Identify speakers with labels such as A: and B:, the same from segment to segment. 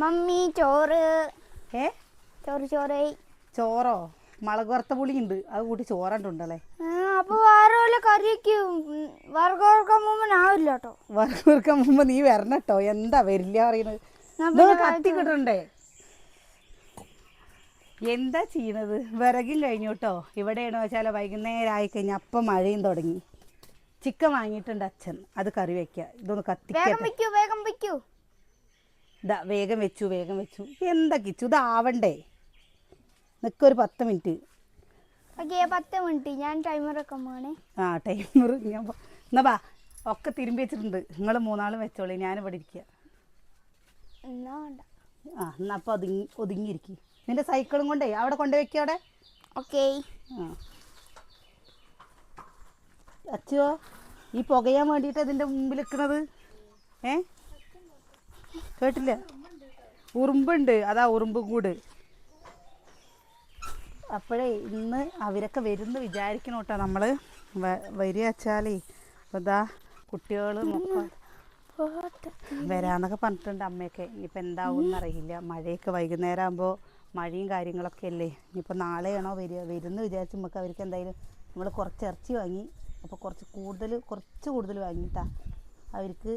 A: Mummy ചോറ്.
B: ഏ?
A: ചോറ് ചോറ്.
B: ചോറോ? മുളക് വറുത്ത പുളി ഉണ്ട് അത് കൂട്ടി ചോറണ്ടുണ്ടല്ലേ
A: അപ്പൊ വേറെ വല്ല കറിക്ക് മുമ്പ് വറുക്കാൻ ആവില്ല കേട്ടോ.
B: വറുക്ക് വറുക്കാൻ മുമ്പ് നീ വരണം കേട്ടോ. എന്താ വരില്ല പറയുന്നത്? കത്തി കിട്ടണ്ടേ? എന്താ ചെയ്യുന്നത് വിറകും കഴിഞ്ഞു കേട്ടോ. ഇവിടെയാണോ വെച്ചാൽ വൈകുന്നേരം ആയി കഴിഞ്ഞാൽ അപ്പം മഴയും തുടങ്ങി. ചിക്കൻ വാങ്ങിയിട്ടുണ്ട് അച്ഛൻ. അത് കറി വെക്കുക ഇതൊന്ന്
A: വെക്കൂ വേഗം വെക്കൂ.
B: ഇതാ വേഗം വെച്ചു വേഗം വെച്ചു. എന്താ കിച്ചു ഇതാവണ്ടേ നിൽക്കൊരു പത്ത് മിനിറ്റ്.
A: ഓക്കെ പത്ത് മിനിറ്റ്. ഞാൻ ടൈമർ വെക്കാൻ
B: ആ ടൈമർ ഞാൻ എന്നാ ബാ ഒക്കെ തിരുമ്പി വെച്ചിട്ടുണ്ട്. നിങ്ങൾ മൂന്നാളും വെച്ചോളി ഞാനിവിടെ ഇരിക്കുക
A: എന്നാ വേണ്ട.
B: ആ എന്നാ അപ്പോൾ ഒതുങ്ങി ഒതുങ്ങിയിരിക്കും. നിന്റെ സൈക്കിളും കൊണ്ടേ അവിടെ കൊണ്ടു വെക്കുക അവിടെ.
A: ഓക്കെ.
B: ആ. അച്ചുവോ ഈ പുകയാൻ വേണ്ടിയിട്ട് ഇതിന്റെ മുമ്പിൽ നിൽക്കുന്നത് ഏ? കേട്ടില്ല? ഉറുമ്പുണ്ട്. അതാ ഉറുമ്പും കൂട്. അപ്പോഴേ ഇന്ന് അവരൊക്കെ വരുന്നു വിചാരിക്കണം കേട്ടോ നമ്മൾ വരിക വെച്ചാലേ. അപ്പോൾ ഇതാ കുട്ടികൾ വരാന്നൊക്കെ പറഞ്ഞിട്ടുണ്ട് അമ്മയൊക്കെ. ഇനിയിപ്പോൾ എന്താവും എന്നറിയില്ല മഴയൊക്കെ വൈകുന്നേരം ആകുമ്പോൾ മഴയും കാര്യങ്ങളൊക്കെ അല്ലേ. ഇനിയിപ്പോൾ നാളെയാണോ വരിക? വരുന്നു വിചാരിച്ച് നമുക്ക് അവർക്ക് എന്തായാലും നമ്മൾ കുറച്ച് ഇറച്ചി വാങ്ങി. അപ്പോൾ കുറച്ച് കൂടുതൽ കുറച്ച് കൂടുതൽ വാങ്ങിയിട്ടാ അവർക്ക്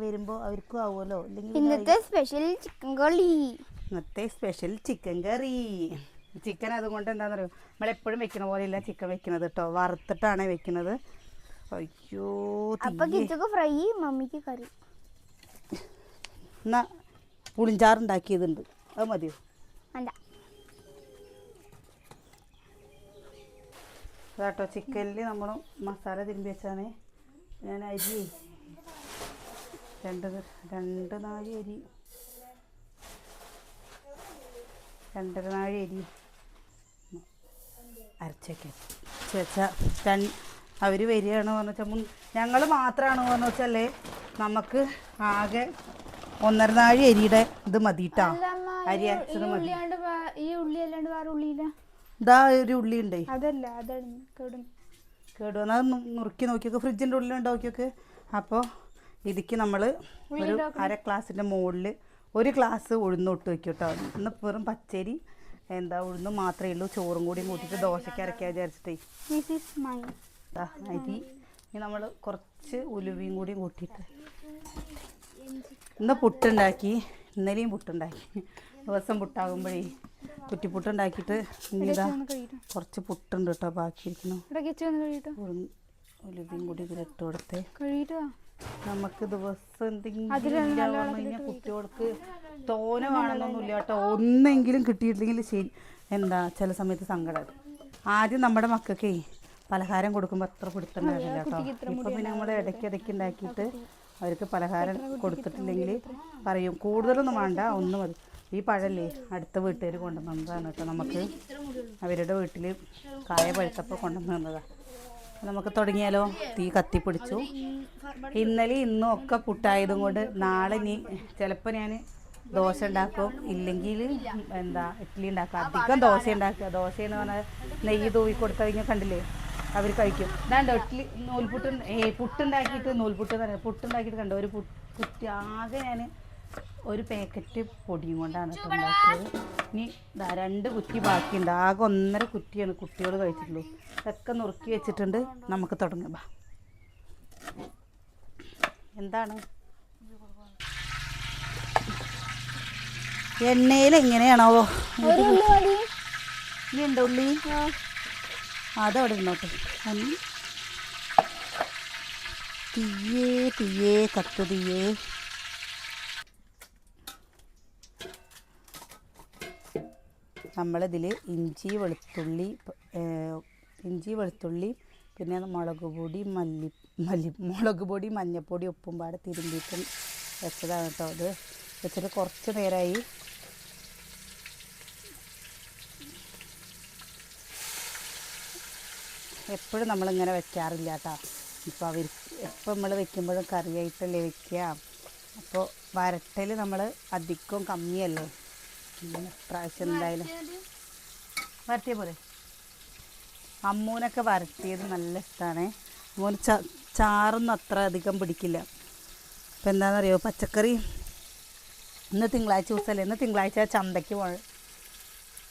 B: വരുമ്പോൾ അവർക്കും ആവുമല്ലോ. ഇല്ലെങ്കിൽ
A: ഇന്നത്തെ സ്പെഷ്യൽ ചിക്കൻ കറി
B: ഇന്നത്തെ സ്പെഷ്യൽ ചിക്കൻ കറി ചിക്കൻ അതുകൊണ്ട് എന്താണെന്ന് അറിയോ നമ്മളെപ്പോഴും വെക്കുന്ന പോലെയല്ല ചിക്കൻ വെക്കുന്നത് കേട്ടോ വറുത്തിട്ടാണ് വെക്കുന്നത് അയ്യോ
A: അപ്പൊ. കിച്ചക്ക് ഫ്രൈ മമ്മിക്ക് കറി.
B: എന്നാ പുളിഞ്ചാറുണ്ടാക്കിയതുണ്ട്. അത് മതിയോ? കേട്ടോ ചിക്കനിൽ നമ്മൾ മസാല തിരുമ്പി വെച്ചാണ് ഞാൻ അരി രണ്ട് രണ്ട് നാഴി അരി. രണ്ടര നാഴി അരി. അരച്ചൊക്കെ. ചേച്ചാ രണ്ട് അവർ വരികയാണ് പറഞ്ഞു വെച്ചാൽ ഞങ്ങൾ മാത്രമാണ് പറഞ്ഞു വെച്ചല്ലേ നമുക്ക് ആകെ ഒന്നര നാഴി അരിയുടെ ഇത് മതിട്ടാ. അരി അരച്ചത് മതി.
A: ഈ ഉള്ളി അല്ലാണ്ട് വേറെ ഉള്ളിയില്ല
B: ഇതാ ഒരു ഉള്ളി ഉണ്ടേ.
A: അതല്ല അതാണ് കേടും
B: നുറുക്കി നോക്കിയൊക്കെ. ഫ്രിഡ്ജിന്റെ ഉള്ളിൽ ഉണ്ടാക്കിയൊക്കെ അപ്പോൾ ഇതിക്ക് നമ്മൾ ഒരു അര ഗ്ലാസിന്റെ മുകളിൽ ഒരു ഗ്ലാസ് ഉഴുന്നൊട്ട് വെക്കും കേട്ടോ ഇന്ന് വെറും പച്ചരി എന്താ ഉഴുന്ന് മാത്രമേ ഉള്ളൂ. ചോറും കൂടി കൂട്ടിയിട്ട് ദോശയ്ക്ക് അരയ്ക്കാൻ വിചാരിച്ചിട്ടേ. അരി. ഇനി നമ്മൾ കുറച്ച് ഉലുവയും കൂടി കൂട്ടിയിട്ട്. ഇന്ന് പുട്ടുണ്ടാക്കി. ഇന്നലെയും പുട്ടുണ്ടാക്കി. ദിവസം പുട്ടാകുമ്പോഴേ കുറ്റിപ്പുട്ടുണ്ടാക്കിയിട്ട് ഇനി ഇതാ കുറച്ച് പുട്ടുണ്ട് കേട്ടോ ബാക്കിയിരിക്കുന്നു. ഉലുവയും കൂടി ഇതിലിട്ട് കൊടുത്തേ.
A: കഴിയിട്ടോ.
B: നമുക്ക് ദിവസം എന്തെങ്കിലും കുട്ടികൾക്ക് തോന വേണമെന്നൊന്നുമില്ല കേട്ടോ. ഒന്നെങ്കിലും കിട്ടിയിട്ടില്ലെങ്കിൽ ശരി. എന്താ ചില സമയത്ത് സങ്കടം. ആദ്യം നമ്മുടെ മക്കൾക്കേ പലഹാരം കൊടുക്കുമ്പോൾ അത്ര കൊടുത്തിട്ടുണ്ടായിരുന്നില്ല കേട്ടോ. ഇപ്പം പിന്നെ നമ്മൾ ഇടയ്ക്ക് ഇടയ്ക്ക് ഉണ്ടാക്കിയിട്ട് അവർക്ക് പലഹാരം കൊടുത്തിട്ടില്ലെങ്കിൽ പറയും കൂടുതലൊന്നും വേണ്ട ഒന്ന് മതി. ഈ പഴല്ലേ അടുത്ത വീട്ടുകാർ കൊണ്ടുവന്നതാണ് കേട്ടോ. നമുക്ക് അവരുടെ വീട്ടിൽ കായ പഴുത്തപ്പോൾ കൊണ്ടുവന്നതാണ് നമുക്ക് തുടങ്ങിയാലോ? തീ കത്തിപ്പിടിച്ചു. ഇന്നലെ ഇന്നും ഒക്കെ പുട്ടായതും കൊണ്ട് നാളെ ഇനി ചിലപ്പോൾ ഞാൻ ദോശ ഉണ്ടാക്കും. ഇല്ലെങ്കിൽ എന്താ ഇഡ്ഡലി ഉണ്ടാക്കും. അധികം ദോശ ഉണ്ടാക്കുക. ദോശ എന്ന് പറഞ്ഞാൽ നെയ്യ് തൂവി കൊടുത്തു കഴിഞ്ഞാൽ കണ്ടില്ലേ? അവർ കഴിക്കും. ഇതാണ്ടോ ഇഡ്ഡലി നൂൽപുട്ട് ഏ പുട്ടുണ്ടാക്കിയിട്ട് നൂൽപുട്ട് എന്ന് പറയുന്നത് പുട്ടുണ്ടാക്കിയിട്ട് കണ്ടോ? ഒരു പു- കുറ്റി ആകെ ഞാൻ ഒരു പാക്കറ്റ് പൊടിയും കൊണ്ടാണ് ഉണ്ടാക്കിയത്. ഇനി രണ്ട് കുറ്റി ബാക്കിയുണ്ട്. ആകെ ഒന്നര കുറ്റിയാണ് കുട്ടികൾ കഴിച്ചിട്ടുള്ളൂ. ഇതൊക്കെ നുറുക്കി വെച്ചിട്ടുണ്ട്. നമുക്ക് തുടങ്ങാം. ബാ. എന്താണ്? എണ്ണയിൽ എങ്ങനെയാണാവോ
A: മതി.
B: ഇനി ഉണ്ടോ ഉള്ളി അതവിടെ ഇരുന്നോട്ടെ. തീയേ തീയേ കത്ത് തീയേ. നമ്മളിതിൽ ഇഞ്ചി വെളുത്തുള്ളി ഇഞ്ചി വെളുത്തുള്ളി പിന്നെ മുളക് പൊടി മല്ലി മല്ലി മുളക് പൊടി മഞ്ഞൾപ്പൊടി ഉപ്പും പാടെ തിരുമ്പിയിട്ട് വെച്ചതാണ് കേട്ടോ അത് വെച്ചിട്ട് കുറച്ച് നേരമായി എപ്പോഴും നമ്മളിങ്ങനെ വെക്കാറില്ല കേട്ടോ. ഇപ്പോൾ അവർ എപ്പോൾ നമ്മൾ വെക്കുമ്പോഴും കറിയായിട്ടല്ലേ വെക്കുക അപ്പോൾ വരട്ടൽ നമ്മൾ അധികം കമ്മിയല്ലേ? ഉം, ഇപ്രാവശ്യം എന്തായാലും വരട്ടിയ പോലെ. അമ്മൂനൊക്കെ വരട്ടിയത് നല്ല ഇഷ്ടമാണ് അമ്മൂന് ച ചാറൊന്നും അത്ര അധികം പിടിക്കില്ല. ഇപ്പം എന്താണെന്നറിയോ പച്ചക്കറി ഇന്ന് തിങ്കളാഴ്ച ദിവസമല്ലേ ഇന്ന് തിങ്കളാഴ്ച ചന്തയ്ക്ക് പോകണം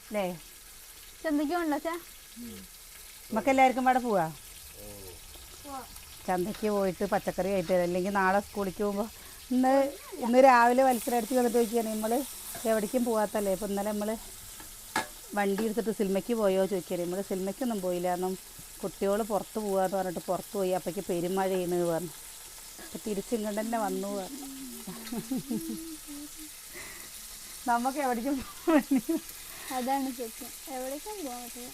B: അല്ലേ
A: ചന്തയ്ക്ക് പോകണ്ടോ ചാ
B: നമുക്ക് എല്ലാവർക്കും അവിടെ പോവാ? ചന്തയ്ക്ക് പോയിട്ട് പച്ചക്കറി ആയിട്ട് അല്ലെങ്കിൽ നാളെ സ്കൂളിലേക്ക് പോകുമ്പോൾ ഇന്ന് ഇന്ന് രാവിലെ മത്സരം അടിച്ച് വന്നിട്ട് നോക്കിയാണ് നമ്മൾ എവിടേക്കും പോകാത്തല്ലേ ഇപ്പം ഇന്നലെ നമ്മൾ വണ്ടി എടുത്തിട്ട് സിനിമയ്ക്ക് പോയോ ചോദിക്കരുത് നമ്മൾ സിനിമയ്ക്കൊന്നും പോയില്ല. എന്നും കുട്ടികൾ പുറത്ത് പോകാമെന്ന് പറഞ്ഞിട്ട് പുറത്ത് പോയി. അപ്പോഴേക്ക് പെരുമഴയാണ് പറഞ്ഞു. അപ്പോൾ തിരിച്ചിങ്ങോട്ട് തന്നെ വന്നു പറഞ്ഞു. നമുക്ക് എവിടേക്കും
A: അതാണ് സത്യം എവിടേക്കും പോകാൻ പറ്റില്ല.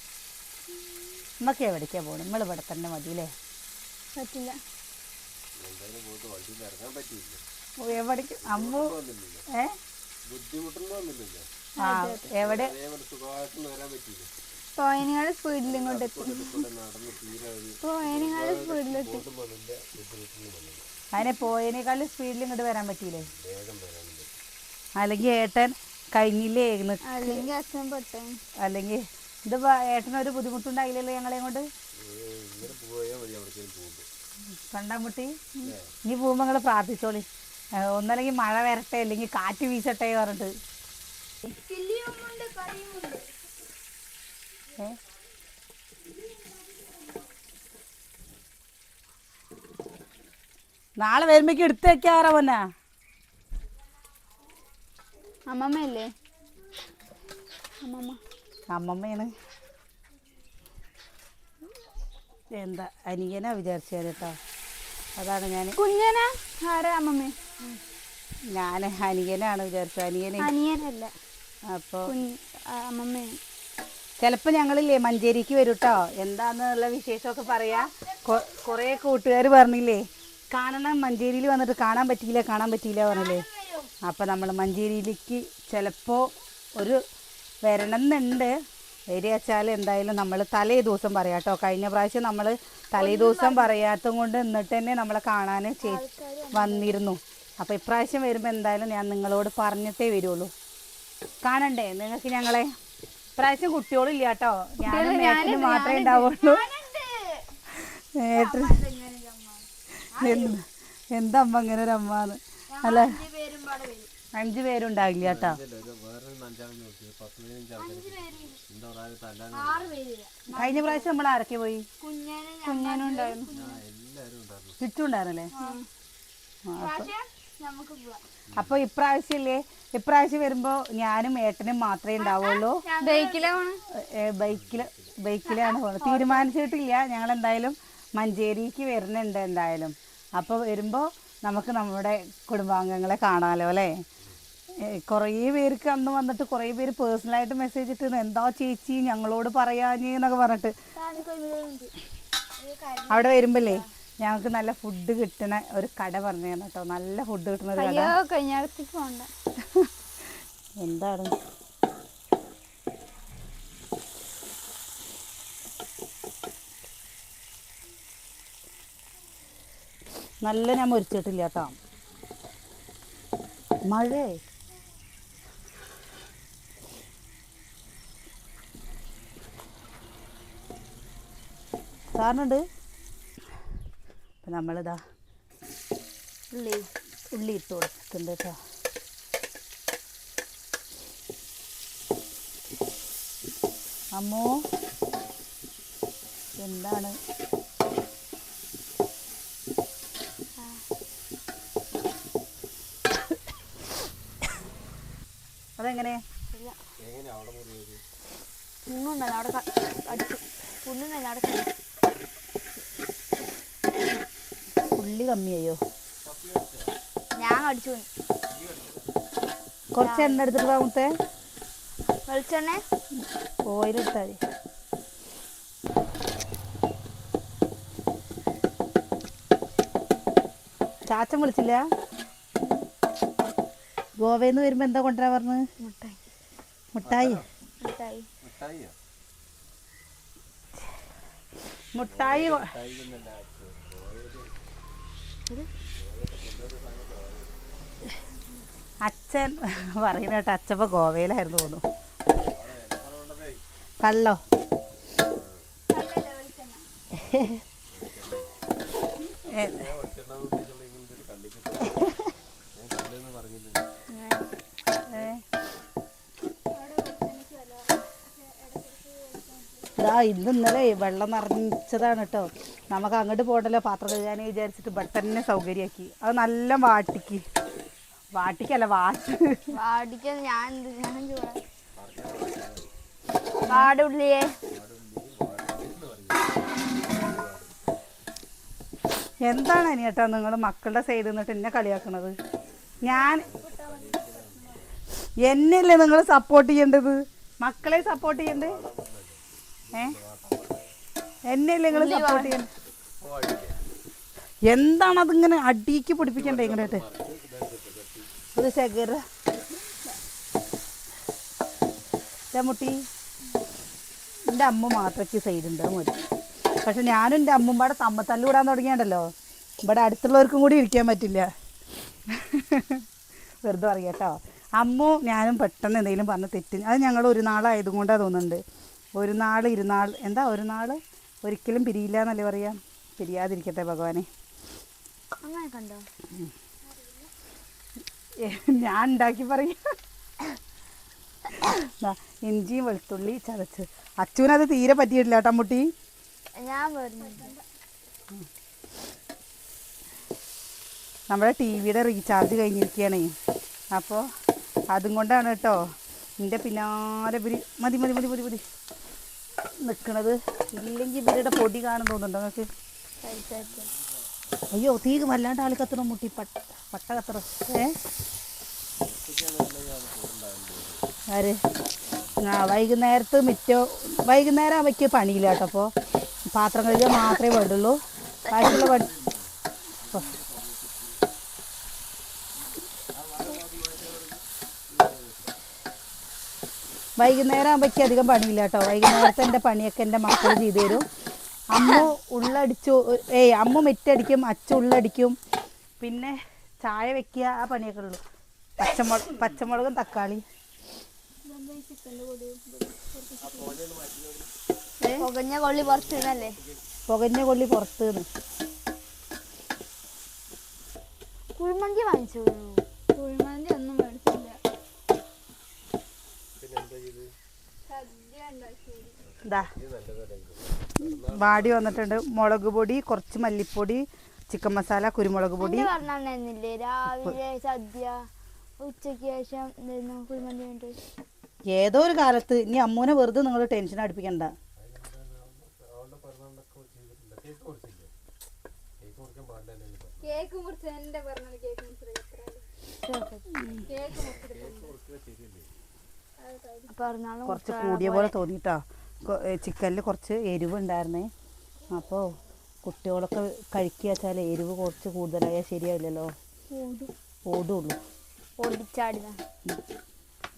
B: നമുക്ക് എവിടേക്കാണ് പോകണം നമ്മൾ ഇവിടെ തന്നെ മതി അല്ലേ
A: പറ്റില്ല
B: എവിടേക്കും? അമ്മു ഏ? ആ എവിടെ?
A: സ്പീഡിൽ ഇങ്ങോട്ട് എത്തി പോയതിനേക്കാൾ സ്പീഡിലെത്തി
B: അതിനെ പോയതിനേക്കാളും സ്പീഡിൽ ഇങ്ങോട്ട് വരാൻ പറ്റിയില്ലേ? അല്ലെങ്കിൽ ഏട്ടൻ കഴിഞ്ഞില്ലേ
A: അല്ലെങ്കിൽ അച്ഛൻ പെട്ടെ
B: അല്ലെങ്കിൽ ഇത് ഏട്ടനൊരു ബുദ്ധിമുട്ടുണ്ടായില്ലല്ലോ ഞങ്ങളെ കൊണ്ട്? കണ്ടാമുട്ടി നീ പോകുമ്പോ നിങ്ങൾ പ്രാർത്ഥിച്ചോളി. ഒന്നല്ലെങ്കിൽ മഴ വരട്ടെ അല്ലെങ്കിൽ കാറ്റ് വീശട്ടെ പറഞ്ഞിട്ട്. നാളെ വരുമ്പോഴേക്ക് എടുത്ത് വെക്കാറ പൊന്നാ.
A: അമ്മമ്മയല്ലേ? അമ്മമ്മ.
B: അമ്മമ്മയാണ്. എന്താ അനിയനാ വിചാരിച്ചത് കേട്ടോ. അതാണ് ഞാൻ.
A: കുഞ്ഞനാ? ആരാ അമ്മമ്മ?
B: ഞാൻ അനിയനാണ് വിചാരിച്ചത്. അനിയനെ
A: അനിയനല്ല.
B: അപ്പോൾ
A: അമ്മമ്മയാണ്
B: ചിലപ്പോൾ ഞങ്ങളില്ലേ മഞ്ചേരിക്ക് വരും കേട്ടോ എന്താന്നുള്ള വിശേഷമൊക്കെ പറയാ. കൊറേ കൂട്ടുകാർ പറഞ്ഞില്ലേ കാണണം മഞ്ചേരിയിൽ വന്നിട്ട് കാണാൻ പറ്റിയില്ല കാണാൻ പറ്റിയില്ല പറഞ്ഞില്ലേ. അപ്പോൾ നമ്മൾ മഞ്ചേരിയിലേക്ക് ചിലപ്പോ ഒരു വരണം എന്നുണ്ട് വരിക വെച്ചാൽ എന്തായാലും നമ്മൾ തലേ ദിവസം പറയാം കേട്ടോ കഴിഞ്ഞ പ്രാവശ്യം നമ്മൾ തലേ ദിവസം പറയാത്തത് കൊണ്ട് എന്നിട്ട് തന്നെ നമ്മളെ കാണാൻ വന്നിരുന്നു. അപ്പോൾ ഇപ്രാവശ്യം വരുമ്പോൾ എന്തായാലും ഞാൻ നിങ്ങളോട് പറഞ്ഞിട്ടേ വരുള്ളൂ. കാണണ്ടേ നിങ്ങൾക്ക് ഞങ്ങളെ? ഇപ്രാവശ്യം കുട്ടികളില്ല കേട്ടോ. ഞാനും ഏട്ടനും മാത്രമേ ഉണ്ടാവുള്ളൂ. എന്തമ്മ ഇങ്ങനെ ഒരു അമ്മാന്ന് അല്ല. അഞ്ചു പേരുണ്ടാകില്ല കേട്ടോ. കഴിഞ്ഞ പ്രാവശ്യം നമ്മൾ ആരൊക്കെ പോയി?
A: കുഞ്ഞാനും ഉണ്ടായിരുന്നു.
B: ചുറ്റും ഉണ്ടായിരുന്നല്ലേ അപ്പോൾ ഇപ്രാവശ്യല്ലേ? ഇപ്രാവശ്യം വരുമ്പോ ഞാനും ഏട്ടനും മാത്രമേ ഉണ്ടാവുള്ളൂ.
A: ബൈക്കിലാണ്
B: ബൈക്കിൽ ബൈക്കിലാണ് പോകുന്നത് തീരുമാനിച്ചിട്ടില്ല. ഞങ്ങൾ എന്തായാലും മഞ്ചേരിക്ക് വരുന്നുണ്ട് എന്തായാലും. അപ്പൊ വരുമ്പോ നമുക്ക് നമ്മുടെ കുടുംബാംഗങ്ങളെ കാണാമല്ലോ അല്ലേ? കുറേ പേർക്ക് അന്ന് വന്നിട്ട് കുറേ പേര് പേഴ്സണലായിട്ട് മെസ്സേജ് ഇട്ട് എന്താ ചേച്ചി ഞങ്ങളോട് പറയാഞ്ഞെന്നൊക്കെ പറഞ്ഞിട്ട്. അവിടെ വരുമ്പോഴേ ഞങ്ങൾക്ക് നല്ല ഫുഡ് കിട്ടുന്ന ഒരു കട പറഞ്ഞു തരണം കേട്ടോ. നല്ല ഫുഡ് കിട്ടുന്ന ഒരു കട.
A: കഴിഞ്ഞാടത്തേക്ക് പോണ്ട.
B: എന്താണ്? നല്ല ഞാൻ മുരിച്ചിട്ടില്ല കേട്ടോ. മഴ? സാറിനുണ്ട്? അപ്പം നമ്മളിതാ ഉള്ളി ഉള്ളി ഇട്ട് കൊടുത്തിട്ടുണ്ട് കേട്ടോ അമ്മോ എന്താണ്? അതെങ്ങനെ?
A: പുണ്ണുണ്ടല്ലോ അവിടെ അടിച്ചു. പുണ്ണുണ്ടല്ലോ അവിടെ ക-
B: ഉള്ളി കമ്മിയായോ?
A: ഞാൻ അടിച്ചു
B: കുറച്ച് എണ്ണ എടുത്തിട്ട് പോകത്തെ
A: വെളിച്ചെണ്ണ?
B: ഓയിലെടുത്താൽ മതി ചാച്ചൻ വിളിച്ചില്ല? ഗോവയിൽ നിന്ന് വരുമ്പോൾ എന്താ കൊണ്ടുവരാൻ പറഞ്ഞു?
A: മുട്ടായി
B: മുട്ടായി
A: മുട്ടായി
B: മുട്ടായി അച്ഛൻ പറയുന്ന കേട്ടോ അച്ഛപ്പ ഗോവയിലായിരുന്നു തോന്നുന്നു. കല്ലോ ഇന്നലെ വെള്ളം നിറഞ്ഞതാണ് കേട്ടോ. നമുക്ക് അങ്ങോട്ട് പോകണ്ടല്ലോ? പാത്രം കഴുകാൻ വിചാരിച്ചിട്ട് ബട്ടനെ തന്നെ സൗകര്യമാക്കി. അത് നല്ല വാട്ടിക്ക്. വാട്ടിക്കല്ല വാട്ട്.
A: വാടിക്കാൻ ഞാൻ ഞാൻ ചൂടാ പാടുള്ളിയേ
B: എന്താണ് അനിയേട്ടാ നിങ്ങൾ മക്കളുടെ സൈഡിൽ നിന്നിട്ട് എന്നെ കളിയാക്കണത്? ഞാൻ എന്നല്ലേ നിങ്ങൾ സപ്പോർട്ട് ചെയ്യേണ്ടത്? മക്കളെ സപ്പോർട്ട് ചെയ്യണ്ടേ? ഏ? എന്നല്ലേ നിങ്ങൾ സപ്പോർട്ട് ചെയ്യണ്ടേ? എന്താണ് അതിങ്ങനെ അടിക്ക് പിടിപ്പിക്കണ്ടേ ഇങ്ങോട്ട് മുട്ടി. എന്റെ അമ്മ മാത്രയ്ക്ക് സൈഡുണ്ട് മതി. പക്ഷെ ഞാനും എന്റെ അമ്മ ഇവിടെ തമ്മ തല്ലുകൂടാൻ തുടങ്ങിയാണ്ടല്ലോ. ഇവിടെ അടുത്തുള്ളവർക്കും കൂടി ഇരിക്കാൻ പറ്റില്ല. വെറുതെ പറയാം കേട്ടോ. അമ്മു ഞാനും പെട്ടെന്ന് എന്തെങ്കിലും പറഞ്ഞ് തെറ്റി അത് ഞങ്ങൾ ഒരു നാളായതുകൊണ്ടാണ് തോന്നുന്നുണ്ട്. ഒരു നാൾ ഇരുന്നാൾ എന്താ ഒരു നാൾ? ഒരിക്കലും പിരിയില്ല എന്നല്ലേ പറയാം? പിരിയാതിരിക്കട്ടെ ഭഗവാനെ.
A: കണ്ടോ?
B: ഞാൻ ഉണ്ടാക്കി പറയാം. ഇഞ്ചിയും വെളുത്തുള്ളി ചതച്ച്. അച്ഛനത് തീരെ പറ്റിയിട്ടില്ല കേട്ടോ അമ്മുട്ടി.
A: ഞാൻ
B: നമ്മുടെ ടി വിയുടെ റീചാർജ് കഴിഞ്ഞിരിക്കുകയാണേ. അപ്പോൾ അതും കൊണ്ടാണ് കേട്ടോ എന്റെ പിന്നാലെ ഇവർ മതി മതി മതി മതി മതി. നിൽക്കണത് ഇല്ലെങ്കിൽ ഇവരുടെ പൊടി കാണുന്നു തോന്നുന്നുണ്ടോ നിങ്ങൾക്ക്? അയ്യോ തീ വല്ലാണ്ട് ആൾ കത്തണം മുട്ടി. പട്ട പട്ട കത്തറ ഏ? ആ വൈകുന്നേരത്ത് മിറ്റോ വൈകുന്നേരം അവയ്ക്ക് പണിയില്ല കേട്ടോ അപ്പോൾ പാത്രം കഴുകുക മാത്രമേ വേണ്ടുള്ളൂ ബാക്കിയുള്ള പണി വൈകുന്നേരം അവയ്ക്ക് അധികം പണിയില്ല കേട്ടോ. വൈകുന്നേരത്തെ എന്റെ പണിയൊക്കെ എന്റെ മക്കൾ ചെയ്തു തരും. അമ്മ ഉള്ളടിച്ചു ഏയ് അമ്മ മെറ്റടിക്കും അച്ഛ ഉള്ളടിക്കും. പിന്നെ ചായ വെക്കുക ആ പണിയൊക്കെ ഉള്ളു. പച്ചമുളക് പച്ചമുളകും തക്കാളി.
A: പുകഞ്ഞ കൊള്ളി പുറത്തുനിന്നല്ലേ
B: പുകഞ്ഞ കൊള്ളി പുറത്ത് നിന്ന്
A: കുഴിമന്തി വാങ്ങിച്ചു?
C: കുഴിമന്തി ഒന്നും മേടിച്ചില്ല
B: ഇതാ വാടി വന്നിട്ടുണ്ട്. മുളക് പൊടി കുറച്ച് മല്ലിപ്പൊടി ചിക്കൻ മസാല കുരുമുളക് പൊടി.
A: രാവിലെ സദ്യ ഉച്ചയ്ക്ക് ശേഷം
B: ഏതോ ഒരു കാലത്ത് ഇനി അമ്മൂനെ വെറുതെ നിങ്ങൾ ടെൻഷൻ അടുപ്പിക്കണ്ട.
C: കേക്ക് മുറിച്ച് എന്റെ പറഞ്ഞത് കേക്ക്
B: കുറച്ച് കൂടിയ പോലെ തോന്നിട്ടോ. ചിക്കനിൽ കുറച്ച് എരിവ് ഉണ്ടായിരുന്നേ അപ്പോൾ കുട്ടികളൊക്കെ കഴിക്കുക വെച്ചാൽ എരിവ് കുറച്ച് കൂടുതലായാൽ ശരിയാവില്ലല്ലോ. ഓടുള്ളൂ.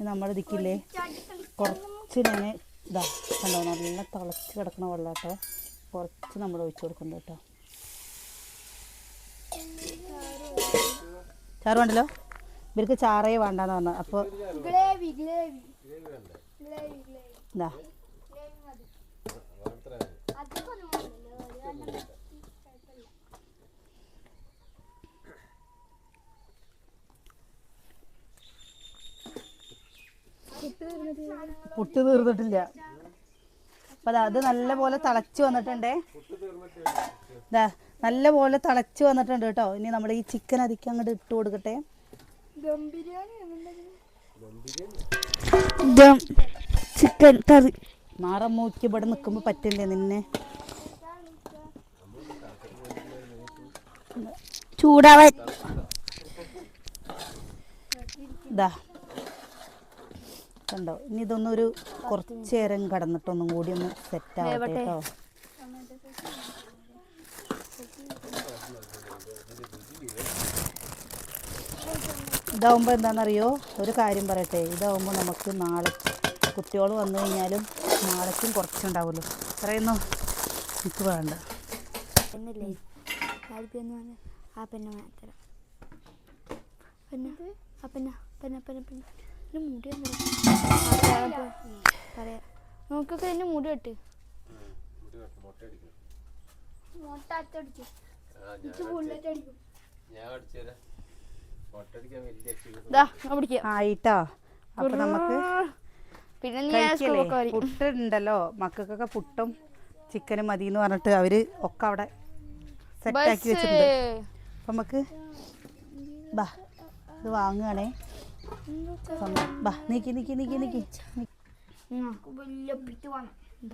B: നമ്മൾ ദിക്കില്ലേ കുറച്ച് ഞാൻ ഇതാ കണ്ടോ? നല്ല തിളച്ച് കിടക്കണ വെള്ളം കേട്ടോ കുറച്ച് നമ്മൾ ഒഴിച്ചു കൊടുക്കുന്നുണ്ട് കേട്ടോ. ചാറ് വേണ്ടല്ലോ? ഇവർക്ക് ചാറേ വേണ്ടെന്ന് പറഞ്ഞു. അപ്പോൾ ഇതാ. പുട്ട് തീർന്നിട്ടില്ല. അപ്പൊ അത് നല്ല പോലെ തിളച്ച് വന്നിട്ടുണ്ടേ. ഇതാ നല്ലപോലെ തിളച്ച് വന്നിട്ടുണ്ട് കേട്ടോ. ഇനി നമ്മൾ ഈ ചിക്കൻ അതിക്ക് അങ്ങോട്ട് ഇട്ട് കൊടുക്കട്ടെ. ചിക്കൻ കറി. മാറം മൂക്കി ഇവിടെ നിൽക്കുമ്പോൾ പറ്റില്ലേ നിന്നെ?
A: ചൂടാവാൻ
B: ഇതാ കണ്ടോ? ഇനി ഇതൊന്നൊരു കുറച്ച് നേരം കടന്നിട്ടൊന്നും കൂടി ഒന്ന് സെറ്റ് ആവട്ടെ. കേട്ടോ. ഇതാവുമ്പോൾ എന്താണെന്നറിയോ? ഒരു കാര്യം പറയട്ടെ. ഇതാവുമ്പോൾ നമുക്ക് നാളെ കുട്ടികൾ വന്നു കഴിഞ്ഞാലും നാളേക്കും കുറച്ചുണ്ടാവുമല്ലോ. പറയുന്നു എനിക്ക് വേണ്ട.
A: പെണ്ണല്ലേ എന്ന് പറഞ്ഞ ആ പെണ്ണ മാത്രം പെണ്ണ? ആ പെണ്ണ പെണ്ണ പെണ്ണ പെണ്ണ. എന്റെ മുടി പറയാ. നോക്കൊക്കെ എന്റെ മുടി കെട്ട്
B: ആയിട്ടോ? അപ്പം നമുക്ക്
A: പിന്നെ
B: പുട്ടുണ്ടല്ലോ മക്കൾക്കൊക്കെ പുട്ടും ചിക്കനും മതി എന്ന് പറഞ്ഞിട്ട് അവർ ഒക്കെ അവിടെ സെറ്റാക്കി വെച്ചിട്ടുണ്ട്. അപ്പം നമുക്ക് ബാ ഇത് വാങ്ങുകയാണേ. ബാ നീക്കി നീക്കി നീക്കി നീക്കി.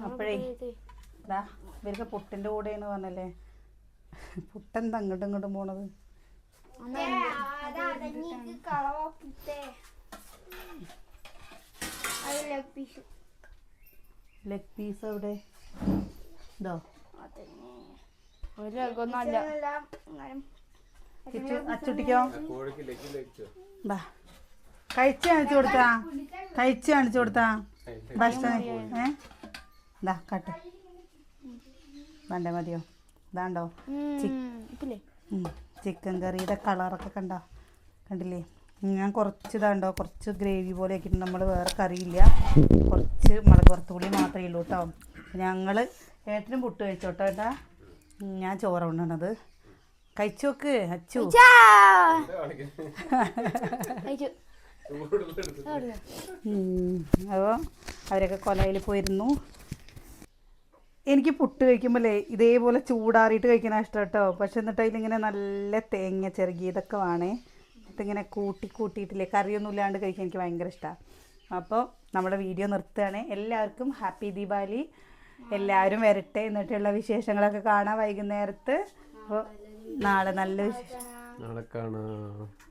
B: അപ്പോഴേ ഇതാ. ഇവർക്ക് പുട്ടിന്റെ കൂടെയെന്ന് പറഞ്ഞല്ലേ? പുട്ടെന്താ അങ്ങോട്ടും ഇങ്ങോട്ടും പോണത്? ലെഗ് പീസ് എവിടെ ഇതോ.
A: ഒരു രംഗമൊന്നുമല്ല
B: അച്ചുട്ടിക്കോ? കഴിച്ച് കാണിച്ചു കൊടുത്താ? കഴിച്ച് കാണിച്ചു കൊടുത്താ? ഭക്ഷണം ഏ? ഇതാ കട്ട്. വേണ്ടേ മതിയോ? ഇതാണ്ടോ? ചിക്കൻ കറിയുടെ കളറൊക്കെ കണ്ടോ? കണ്ടില്ലേ? ഞാൻ കുറച്ച് ഇതാണ്ടോ? കുറച്ച് ഗ്രേവി പോലെ ആക്കിയിട്ട് നമ്മൾ വേറെ കറിയില്ല കുറച്ച് മുളക് വറുത്തുപുളി മാത്രമേ ഉള്ളൂ കേട്ടോ. ഞങ്ങൾ ഏട്ടനും പുട്ട് കഴിച്ചോട്ടോ ഏട്ടാ? ഞാൻ ചോറ ഉണ്ണണത് കഴിച്ചു നോക്ക് അച്ചു. അപ്പോൾ അവരൊക്കെ കൊലയിൽ പോയിരുന്നു. എനിക്ക് പുട്ട് കഴിക്കുമ്പോഴേ ഇതേപോലെ ചൂടാറിയിട്ട് കഴിക്കണ ഇഷ്ടം കേട്ടോ പക്ഷെ എന്നിട്ട് അതിലിങ്ങനെ നല്ല തേങ്ങ ചെറുകിയതൊക്കെ വേണേ. ഇതിങ്ങനെ കൂട്ടി കൂട്ടിയിട്ടില്ലേ കറിയൊന്നും ഇല്ലാണ്ട് കഴിക്കാൻ എനിക്ക് ഭയങ്കര ഇഷ്ടമാണ് അപ്പോൾ നമ്മുടെ വീഡിയോ നിർത്തുകയാണ്. എല്ലാവർക്കും ഹാപ്പി ദീപാവലി. എല്ലാവരും വരട്ടെ എന്നിട്ടുള്ള വിശേഷങ്ങളൊക്കെ കാണാം വൈകുന്നേരത്ത്. അപ്പോൾ നാളെ നല്ല വിശേഷം.
C: നാളെ കാണാം.